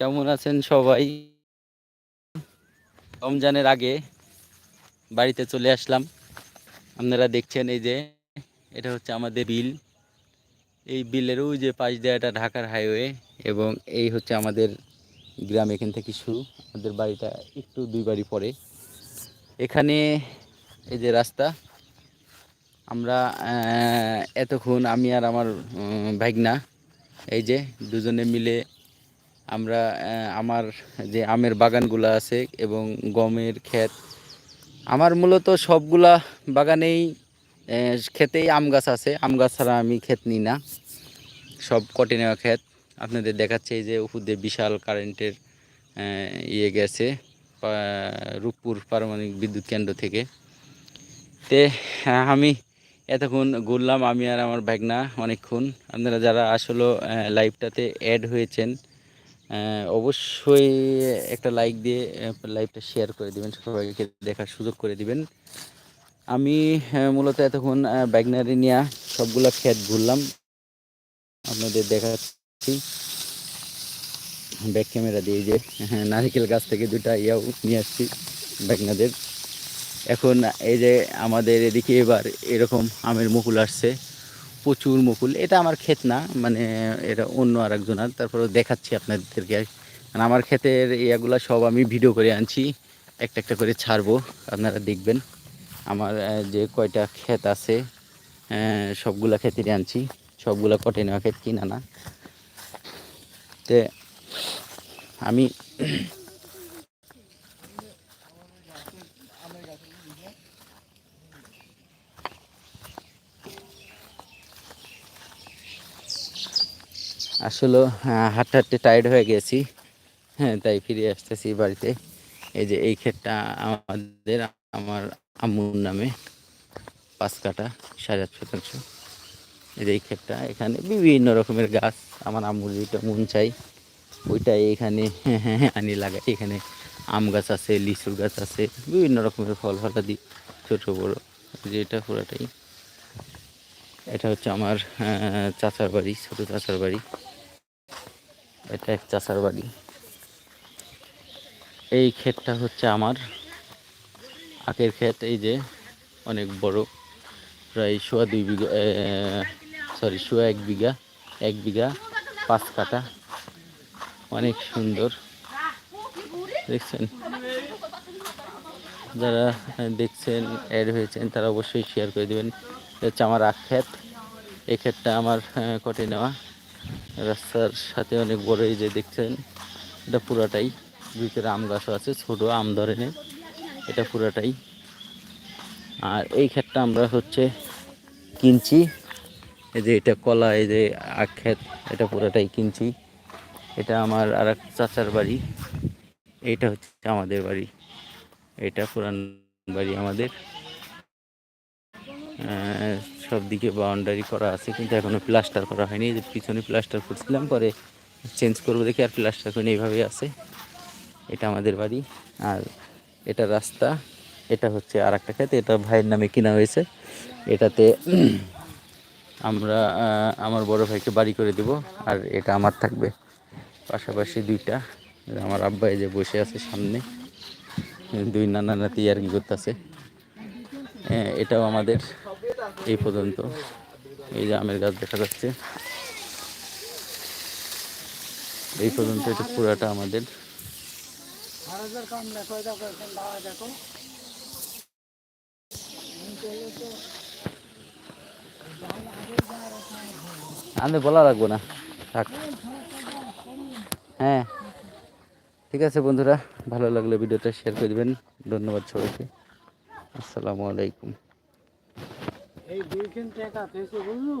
কেমন আছেন সবাই? রমজানের আগে বাড়িতে চলে আসলাম। আপনারা দেখছেন এই যে, এটা হচ্ছে আমাদের বিল। এই বিলের ওই যে পাশ দিয়ে এটা ঢাকার হাইওয়ে এবং এই হচ্ছে আমাদের গ্রাম এখান থেকে শুরু। আমাদের বাড়িটা একটু দুই বাড়ি পরে। এখানে এই যে রাস্তা, আমরা এতক্ষণ আমি আর আমার ভাগনা, এই যে দুজনে মিলে আমরা আমার যে আমের বাগানগুলো আছে এবং গমের ক্ষেত, আমার মূলত সবগুলা বাগানেই ক্ষেতেই আম গাছ আছে। আম গাছ ছাড়া আমি ক্ষেত নিই না। সব কটে নেওয়া ক্ষেত। আপনাদের দেখাচ্ছে এই যে উপরে বিশাল কারেন্টের ইয়ে গেছে রূপপুর পারমাণবিক বিদ্যুৎ কেন্দ্র থেকে। তে আমি এতক্ষণ ঘুরলাম, আমি আর আমার ভাগনা অনেকক্ষণ। আপনারা যারা আসলে লাইভটাতে অ্যাড হয়েছেন অবশ্যই একটা লাইক দিয়ে লাইভটা শেয়ার করে দিবেন সবাইকে দেখার সুযোগ করে দিবেন। আমি মূলত এতক্ষণ ব্যাগনারি নিয়ে সবগুলা ক্ষেত ঘুরলাম। আপনাদের দেখাচ্ছি। ব্যাক ক্যামেরা দিয়ে যে হ্যাঁ, নারিকেল গাছ থেকে দুটা ইয়াও নিয়ে আসছি ব্যাগনাদের এখন এই যে আমাদের এদিকে এবার এরকম আমের মুকুল আসছে। প্রচুর মুকুল। এটা আমার ক্ষেত না মানে এটা অন্য আর একজনের তারপরে দেখাচ্ছি আপনাদেরকে মানে আমার ক্ষেতের ইয়াগুলা সব আমি ভিডিও করে আনছি, একটা একটা করে ছাড়বো, আপনারা দেখবেন। আমার যে কয়টা ক্ষেত আছে সবগুলা ক্ষেতেরই আনছি, সবগুলা কটে নেওয়া ক্ষেত কিনা না। তে আমি আসলে হ্যাঁ, হাঁটতে হাঁটতে টায়ার্ড হয়ে গেছি। হ্যাঁ তাই ফিরে আসতেছি বাড়িতে। এই যে এই ক্ষেতটা আমাদের আমার আম্মুর নামে পাঁচ কাটা সাড়ে আট শতাংশ। এই যে এই ক্ষেতটা এখানে বিভিন্ন রকমের গাছ আমার আম্মুর যেটা মন চাই ওইটাই এখানে আনি লাগাই। এখানে আম গাছ আছে লিচুর গাছ আছে বিভিন্ন রকমের ফল ফলাদি ছোটো বড়ো যেটা পুরাটাই এটা হচ্ছে আমার চাচার বাড়ি, ছোটো চাচার বাড়ি। এটা এক চাচার বাড়ি। এই ক্ষেতটা হচ্ছে আমার। আখের ক্ষেত, এই যে অনেক বড়, প্রায় সোয়া দুই বিঘা সরি সোয়া এক বিঘা এক বিঘা পাঁচ কাটা অনেক সুন্দর। দেখছেন? যারা দেখছেন অ্যাড হয়েছেন, তারা অবশ্যই শেয়ার করে দেবেন। হচ্ছে আমার আখ ক্ষেত। এই ক্ষেতটা আমার কটে নেওয়া। রাস্তার সাথে অনেক বড় এই যে দেখছেন, এটা পুরাটাই। ভিতরে আম গাছও আছে, ছোট আম ধরেনে এটা পুরাটাই। আর এই ক্ষেতটা আমরা হচ্ছে কিনছি। এই যে এটা কলা, এই যে আখ ক্ষেত, এটা পুরাটাই কিনছি। এটা আমার আর এক চাচার বাড়ি। এইটা হচ্ছে আমাদের বাড়ি। এটা পুরান বাড়ি আমাদের। সব দিকে বাউন্ডারি করা আছে, কিন্তু এখনও প্লাস্টার করা হয়নি। যে পিছনে প্লাস্টার করছিলাম পরে চেঞ্জ করব দেখি আর প্লাস্টার করে এইভাবেই আছে। এটা আমাদের বাড়ি, আর এটা রাস্তা, এটা হচ্ছে আর একটা ক্ষেত, এটা ভাইয়ের নামে কিনা হয়েছে। এটাতে আমরা আমার বড় ভাইকে বাড়ি করে দেব, আর এটা আমার থাকবে। পাশাপাশি দুইটা, আমার আব্বা এই যে বসে আছে সামনে, দুই নানা নাতি আর কি করতে করতেছে এটাও আমাদের এই পর্যন্ত। এই যে আমের গাছ দেখা যাচ্ছে। এই পর্যন্ত এটা পুরাটা আমাদের। আমি বলা রাখব না। থাক। হ্যাঁ। ঠিক আছে বন্ধুরা, ভালো লাগলে ভিডিওটা শেয়ার করে দেবেন। ধন্যবাদ সবাইকে। আসসালামু আলাইকুম। এই দুইখান টাকা পেয়েছে বুঝলো